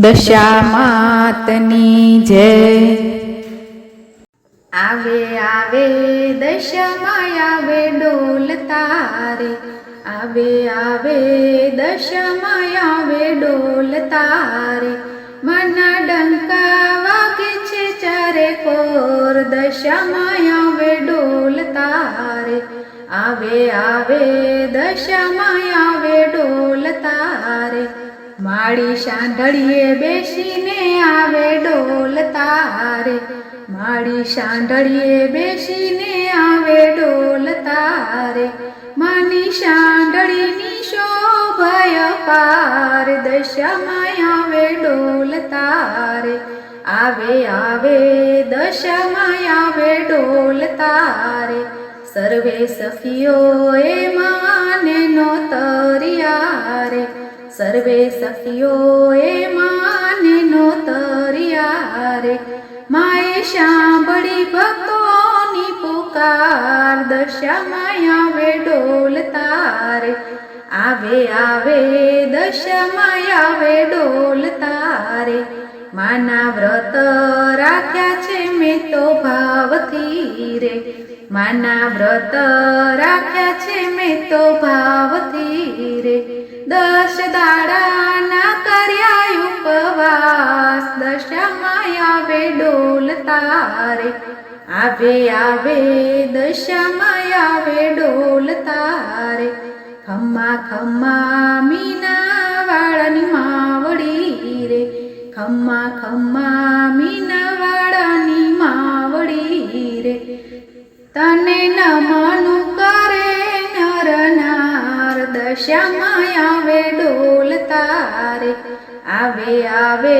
દશામાતની જય. આવે આવે દશમાં આવે ડોલ તારે. આવે આવે દશમાં આવે ડોલ તારે. મના ડંકા વાગે છે ચારે કોર. દશમાં આવે ડોલ તારે. આવે આવે દશમાં આવે ડોલ તારે. માળી સાંઢળીએ બેસીને આવે ડોલ તારે. માળી સાંઢળીએ બેસીને આવે ડોલ તારે. માની સાંઢળીની શોભય પાર દશામાં આવે ડોલ તારે. આવે આવે, દશામાં આવે ડોલ તારે. સર્વે સખીઓએ માને નો તરિયારે. સર્વે સખીઓએ માને નો તરિયા રે. માએ સાંભળી ભક્તોની પુકાર માયા વે ડોલ તારે આવે આવે દશામાં વે ડોલ તારે માના વ્રત રાખ્યા છે મેં તો ભાવથી રે. માના વ્રત રાખ્યા છે મેં તો ભાવથી રે દશ દાડાના કર્યા ઉપવાસ. દશામાં આવે ડોલ તારે. આવે આવે, દશામાં આવે ડોલ તારે. ખમ્મા ખમ્મા મીના વાળાની માવડી રે. ખમ્મા ખમ્મા મીના વાળાની માવડી રે. તને નમનું કર દશામાં આવે ડોલ તારે આવે આવે,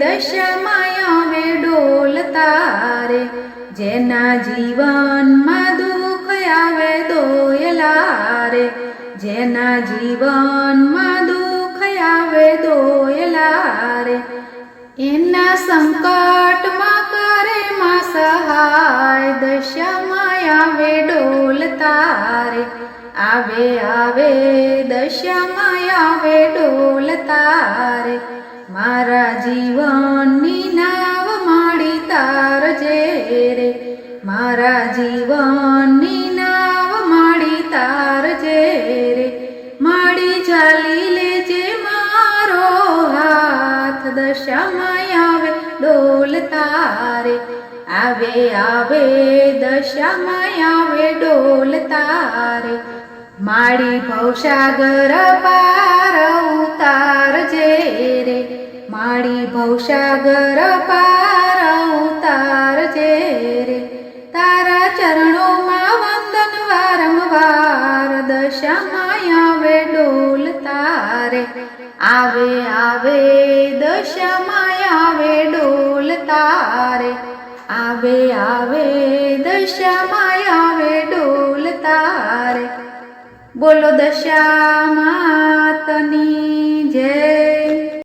દશામાં આવે ડોલ તારે જેના જીવનમાં દુઃખ આવે દોયલા જેના જીવનમાં દુઃખ આવે દોયલા એના સંકટમાં કરે માં સહાય દશામાં આવે ડોલ તારે આવે આવે, દશામાં આવે ડોલ તારે. મારા જીવનની નાવ માડી તાર જે રે. મારા જીવનની નાવ માડી તાર જે રે. માડી ચાલી લેજે મારો હાથ, દશામાં આવે ડોલ તારે. આવે આવે, દશામાં આવે ડોલ તારે. માડી ભવસાગર પાર ઉતારજે રે. માડી ભવસાગર પાર ઉતારજે રે. તારા ચરણોમાં વંદન વારંવાર દશામાં આવે ડોલ તારે. આવે આવે દશામાં આવે ડોલ તારે. આવે આવે દશામાં બોલો દશા માતની